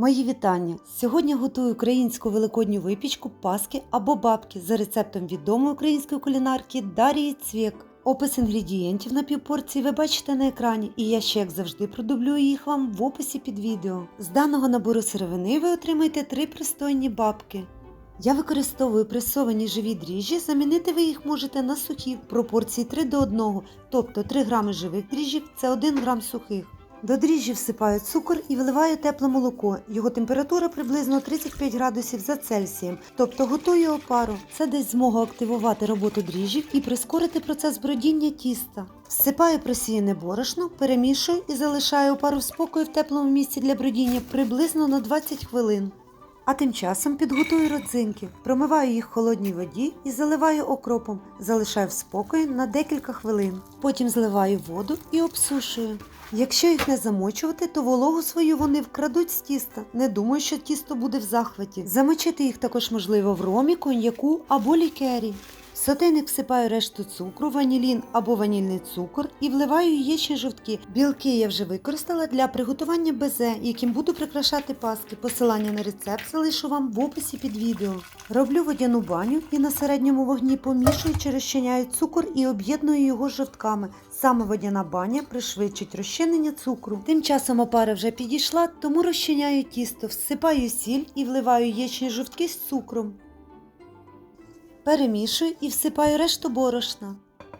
Мої вітання! Сьогодні готую українську великодню випічку паски або бабки за рецептом відомої української кулінарки Дарії Цвєк. Опис інгредієнтів на півпорції ви бачите на екрані, і я ще, як завжди, продублюю їх вам в описі під відео. З даного набору сировини ви отримаєте три пристойні бабки. Я використовую пресовані живі дріжджі, замінити ви їх можете на сухі в пропорції 3 до 1, тобто 3 грами живих дріжджів це 1 грам сухих. До дріжджів всипаю цукор і виливаю тепле молоко. Його температура приблизно 35 градусів за Цельсієм, тобто готую опару. Це дасть змогу активувати роботу дріжджів і прискорити процес бродіння тіста. Всипаю просіяне борошно, перемішую і залишаю опару в спокою в теплому місці для бродіння приблизно на 20 хвилин. А тим часом підготую родзинки, промиваю їх в холодній воді і заливаю окропом, залишаю в спокої на декілька хвилин. Потім зливаю воду і обсушую. Якщо їх не замочувати, то вологу свою вони вкрадуть з тіста. Не думаю, що тісто буде в захваті. Замочити їх також можливо в ромі, коньяку або лікері. Сотейник всипаю решту цукру, ванілін або ванільний цукор і вливаю яєчні жовтки. Білки я вже використала для приготування безе, яким буду прикрашати паски. Посилання на рецепт залишу вам в описі під відео. Роблю водяну баню і на середньому вогні помішуючи розчиняю цукор і об'єдную його з жовтками. Саме водяна баня пришвидшить розчинення цукру. Тим часом опара вже підійшла, тому розчиняю тісто, всипаю сіль і вливаю яєчні жовтки з цукром. Перемішую і всипаю решту борошна.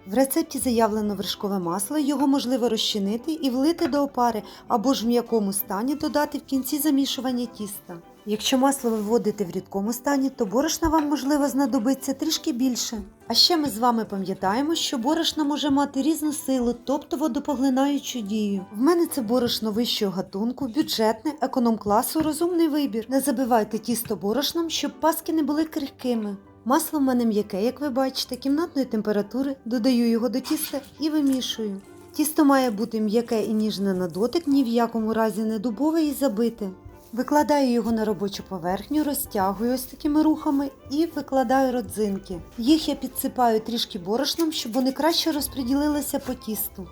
В рецепті заявлено вершкове масло, його можливо розчинити і влити до опари або ж в м'якому стані додати в кінці замішування тіста. Якщо масло виводите в рідкому стані, то борошна вам можливо знадобиться трішки більше. А ще ми з вами пам'ятаємо, що борошна може мати різну силу, тобто водопоглинаючу дію. В мене це борошно вищого гатунку, бюджетне, економ-класу, розумний вибір. Не забивайте тісто борошном, щоб паски не були крихкими. Масло в мене м'яке, як ви бачите, кімнатної температури, додаю його до тіста і вимішую. Тісто має бути м'яке і ніжне на дотик, ні в якому разі не дубове і забите. Викладаю його на робочу поверхню, розтягую ось такими рухами і викладаю родзинки. Їх я підсипаю трішки борошном, щоб вони краще розподілилися по тісту.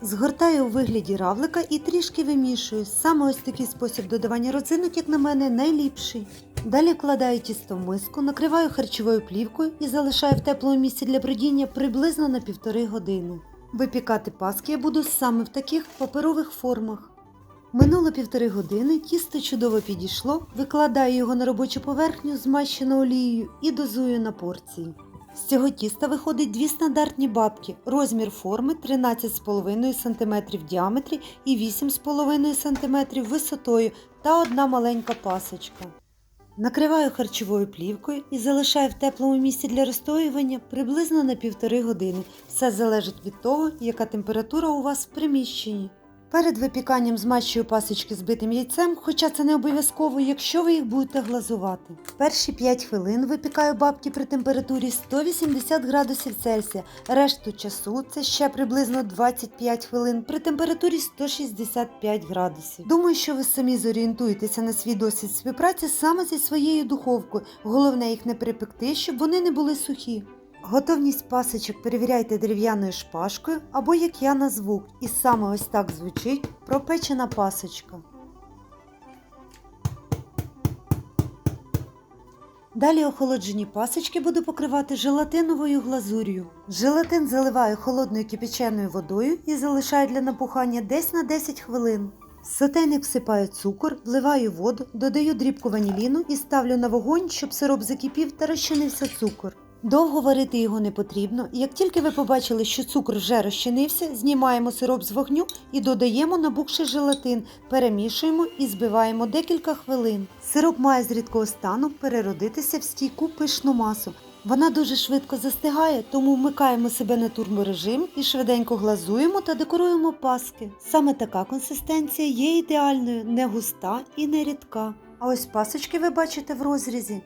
Згортаю у вигляді равлика і трішки вимішую. Саме ось такий спосіб додавання родзинок, як на мене, найліпший. Далі вкладаю тісто в миску, накриваю харчовою плівкою і залишаю в теплому місці для бродіння приблизно на півтори години. Випікати паски я буду саме в таких паперових формах. Минуло півтори години, тісто чудово підійшло, викладаю його на робочу поверхню, змащену олією і дозую на порції. З цього тіста виходить дві стандартні бабки, розмір форми 13,5 см в діаметрі і 8,5 см висотою та одна маленька пасочка. Накриваю харчовою плівкою і залишаю в теплому місці для розстоювання приблизно на півтори години. Все залежить від того, яка температура у вас в приміщенні. Перед випіканням змащую пасочки збитим яйцем, хоча це не обов'язково, якщо ви їх будете глазувати. Перші 5 хвилин випікаю бабки при температурі 180 градусів Цельсія. Решту часу це ще приблизно 25 хвилин при температурі 165 градусів. Думаю, що ви самі зорієнтуєтеся на свій досвід співпраці саме зі своєю духовкою. Головне їх не перепекти, щоб вони не були сухі. Готовність пасочок перевіряйте дерев'яною шпажкою або як я назву. І саме ось так звучить пропечена пасочка. Далі охолоджені пасочки буду покривати желатиновою глазур'ю. Желатин заливаю холодною кипяченою водою і залишаю для напухання десь на 10 хвилин. В Сотейник всипаю цукор, вливаю воду, додаю дрібку ваніліну і ставлю на вогонь, щоб сироп закипів та розчинився цукор. Довго варити його не потрібно. Як тільки ви побачили, що цукор вже розчинився, знімаємо сироп з вогню і додаємо набухший желатин, перемішуємо і збиваємо декілька хвилин. Сироп має з рідкого стану переродитися в стійку пишну масу. Вона дуже швидко застигає, тому вмикаємо себе на турборежим і швиденько глазуємо та декоруємо паски. Саме така консистенція є ідеальною, не густа і не рідка. А ось пасочки ви бачите в розрізі.